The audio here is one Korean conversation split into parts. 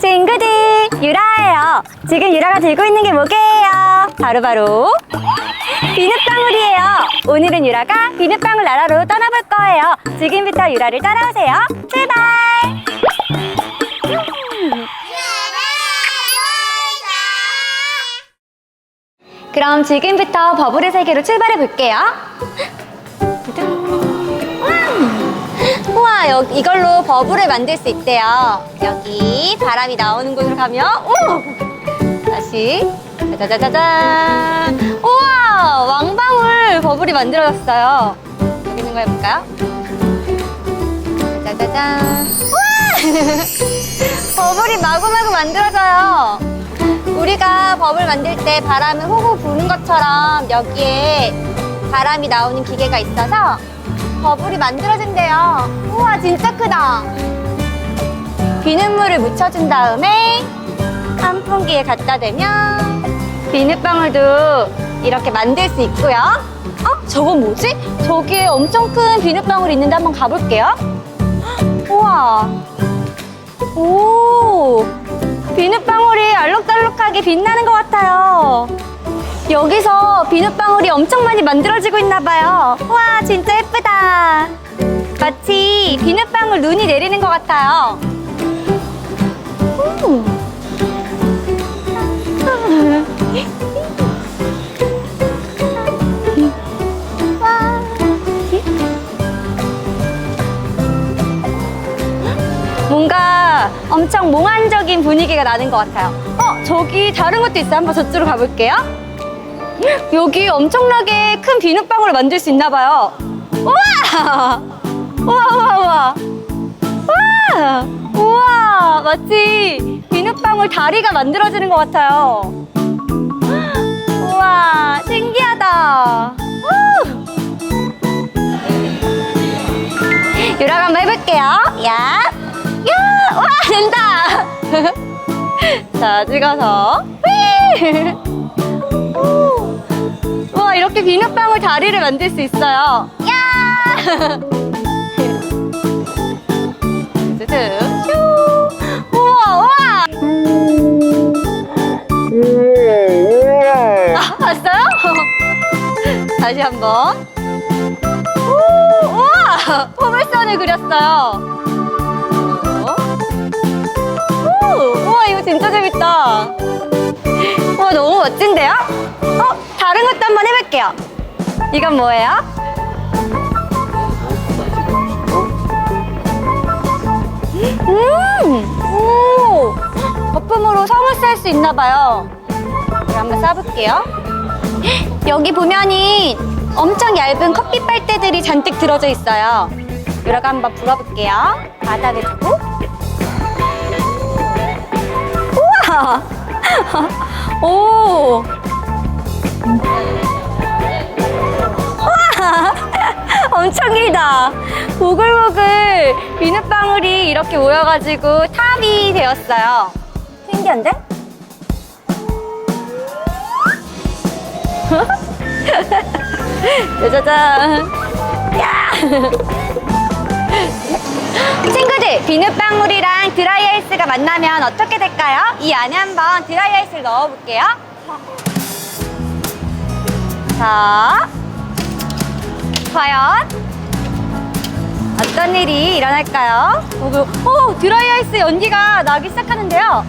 친구들, 유라예요. 지금 유라가 들고 있는 게 뭐게요? 바로바로 비눗방울이에요. 오늘은 유라가 비눗방울 나라로 떠나볼 거예요. 지금부터 유라를 따라오세요. 출발! 그럼 지금부터 버블의 세계로 출발해 볼게요. 우와, 여기 이걸로 버블을 만들 수 있대요. 여기 바람이 나오는 곳으로 가면, 오! 다시, 짜자자자잔. 우와, 왕방울 버블이 만들어졌어요. 여기 있는 거 해볼까요? 짜자자잔. 우와! 버블이 마구마구 만들어져요. 우리가 버블 만들 때 바람을 호호 부는 것처럼 여기에 바람이 나오는 기계가 있어서 버블이 만들어진대요. 우와, 진짜 크다. 비눗물을 묻혀준 다음에 환풍기에 갖다 대면 비눗방울도 이렇게 만들 수 있고요. 어? 저건 뭐지? 저기에 엄청 큰 비눗방울이 있는데 한번 가볼게요. 우와. 오. 비눗방울이 알록달록하게 빛나는 것 같아요. 여기서 비눗방울이 엄청 많이 만들어지고 있나 봐요. 와, 진짜 예쁘다. 마치 비눗방울 눈이 내리는 것 같아요. 음. 와. 뭔가 엄청 몽환적인 분위기가 나는 것 같아요. 어, 저기 다른 것도 있어요. 한번 저쪽으로 가볼게요. 여기 엄청나게 큰 비눗방울을 만들 수 있나 봐요. 우와! 우와, 우와, 우와. 우와! 우와! 마치 비눗방울 다리가 만들어지는 것 같아요. 우와, 신기하다. 우! 유라가 한번 해볼게요. 야! 야! 와, 된다! 자, 찍어서. 휘! 비눗방울 다리를 만들 수 있어요. 야! 두두. 휴! 우와, 우와! 아, 봤어요? 다시 한 번. 오, 우와! 포물선을 그렸어요. 어? 오, 우와, 이거 진짜 재밌다. 와, 너무 멋진데요? 어, 다른 것도 한번 해볼게요. 이건 뭐예요? 음, 오, 거품으로 성을 쌀 수 있나 봐요. 이거 한번 싸볼게요. 여기 보면은 엄청 얇은 커피 빨대들이 잔뜩 들어져 있어요. 유라가 한번 불어볼게요. 바닥에 두고. 우와! 오! 길다. 보글보글 비눗방울이 이렇게 모여가지고 탑이 되었어요. 신기한데? 짜자잔. 야! 친구들, 비눗방울이랑 드라이아이스가 만나면 어떻게 될까요? 이 안에 한번 드라이아이스를 넣어볼게요. 자, 과연 어떤 일이 일어날까요? 오, 오, 드라이 아이스 연기가 나기 시작하는데요.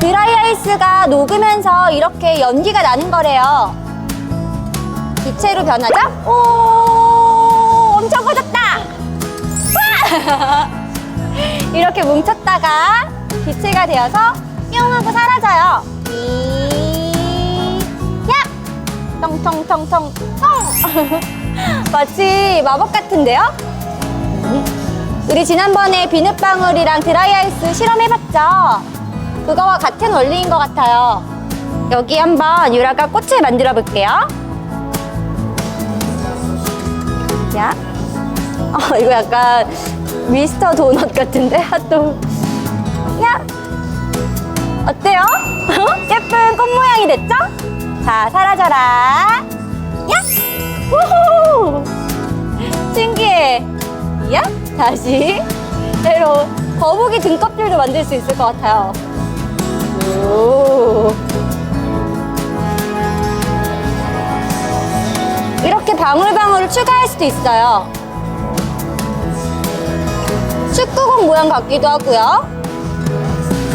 드라이 아이스가 녹으면서 이렇게 연기가 나는 거래요. 기체로 변하죠? 오, 엄청 커졌다! 와! 이렇게 뭉쳤다가 기체가 되어서 뿅 하고 사라져요. 이, 야! 통통통통, 통! 마치 마법 같은데요? 우리 지난번에 비눗방울이랑 드라이아이스 실험해봤죠? 그거와 같은 원리인 것 같아요. 여기 한번 유라가 꽃을 만들어 볼게요. 야. 어, 이거 약간 미스터 도넛 같은데? 핫도그. 야. 어때요? 예쁜 꽃 모양이 됐죠? 자, 사라져라. 야. 우후. 신기해. 야. 다시. 새로 거북이 등껍질도 만들 수 있을 것 같아요. 오. 이렇게 방울방울을 추가할 수도 있어요. 축구공 모양 같기도 하고요.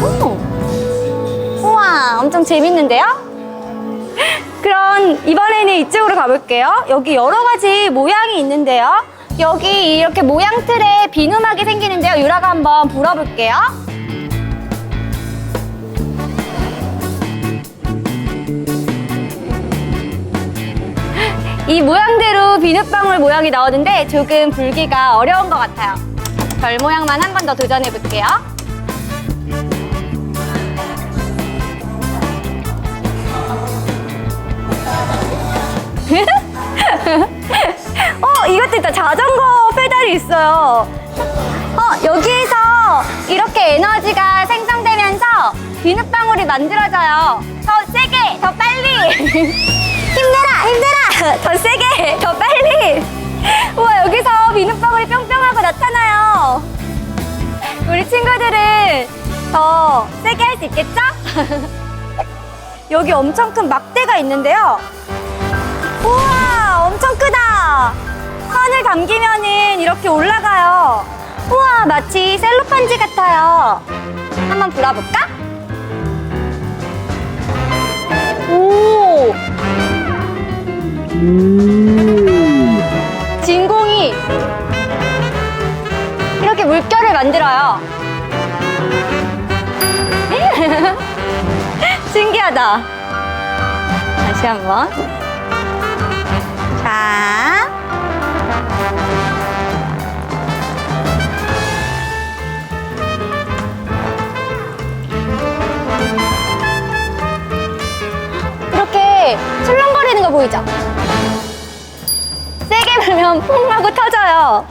오. 우와, 엄청 재밌는데요? 그럼 이번에는 이쪽으로 가볼게요. 여기 여러 가지 모양이 있는데요. 여기 이렇게 모양 틀에 비누막이 생기는데요. 유라가 한번 불어볼게요. 이 모양대로 비눗방울 모양이 나오는데 조금 불기가 어려운 것 같아요. 별 모양만 한 번 더 도전해 볼게요. 어, 이것도 있다. 자전거 페달이 있어요. 어, 여기에서 이렇게 에너지가 생성되면서 비눗방울이 만들어져요. 더 세게, 더 빨리. 힘내라, 힘내라. 더 세게, 더 빨리. 우와, 여기서 비눗방울이 뿅뿅하고 나타나요. 우리 친구들은 더 세게 할 수 있겠죠? 여기 엄청 큰 막대가 있는데요. 우와, 엄청 크다. 선을 감기면은 이렇게 올라가요. 우와, 마치 셀로판지 같아요. 한번 불어볼까? 오! 진공이 이렇게 물결을 만들어요. 신기하다. 다시 한번. 자. 보이죠? 세게 불면 퐁 하고 터져요.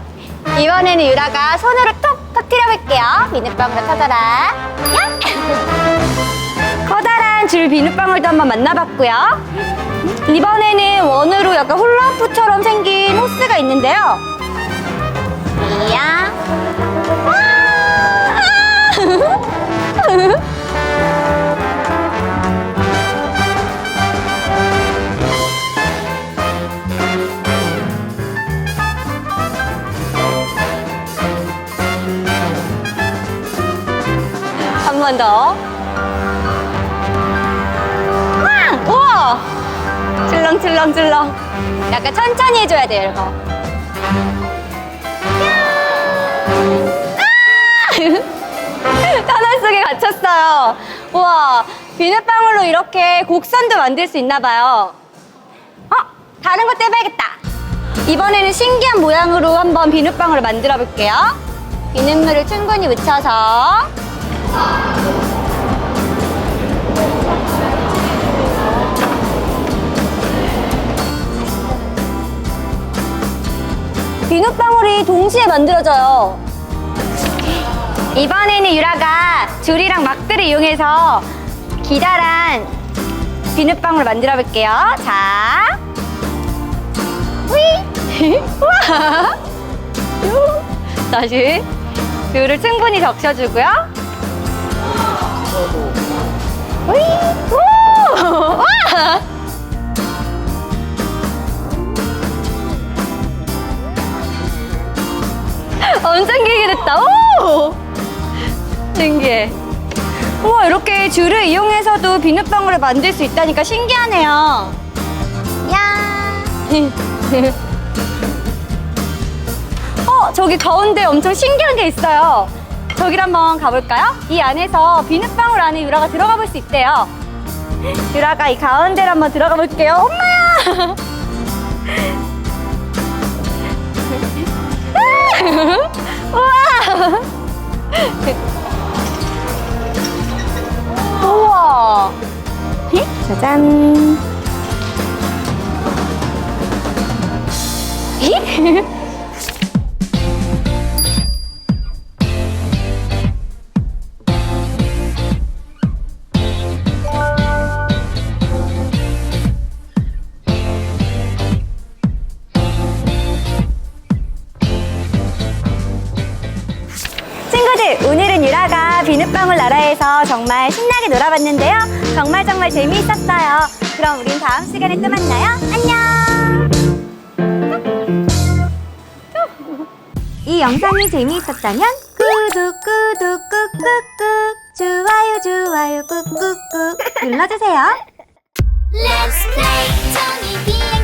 이번에는 유라가 손으로 톡 터뜨려 볼게요. 비눗방울로 터져라. 야! 커다란 줄 비눗방울도 한번 만나봤고요. 이번에는 원으로 약간 훌라후프처럼 생긴 호스가 있는데요. 이야. 번 더. 와! 우와! 출렁출렁출렁. 약간 천천히 해줘야 돼요, 이거. 아! 터널 속에 갇혔어요. 우와, 비눗방울로 이렇게 곡선도 만들 수 있나 봐요. 어? 다른 것도 해봐야겠다. 이번에는 신기한 모양으로 한번 비눗방울을 만들어 볼게요. 비눗물을 충분히 묻혀서 비눗방울이 동시에 만들어져요. 이번에는 유라가 줄이랑 막대를 이용해서 기다란 비눗방울 만들어 볼게요. 자. 휘! 요. 다시 뷰를 충분히 적셔주고요. 휘! 우! 와! 엄청 길게 됐다. 오! 신기해. 우와, 이렇게 줄을 이용해서도 비눗방울을 만들 수 있다니까 신기하네요. 야! 어, 저기 가운데 엄청 신기한 게 있어요. 저기를 한번 가볼까요? 이 안에서 비눗방울 안에 유라가 들어가 볼 수 있대요. 유라가 이 가운데를 한번 들어가 볼게요. 엄마야! 우와! 우와! 히? 짜잔! 놀이터에서 정말 신나게 놀아봤는데요. 정말 정말 재미있었어요. 그럼 우린 다음 시간에 또 만나요. 안녕! 이 영상이 재미있었다면 구독 구독 꾹꾹꾹 좋아요 좋아요 꾹꾹꾹 눌러주세요. Let's play Tony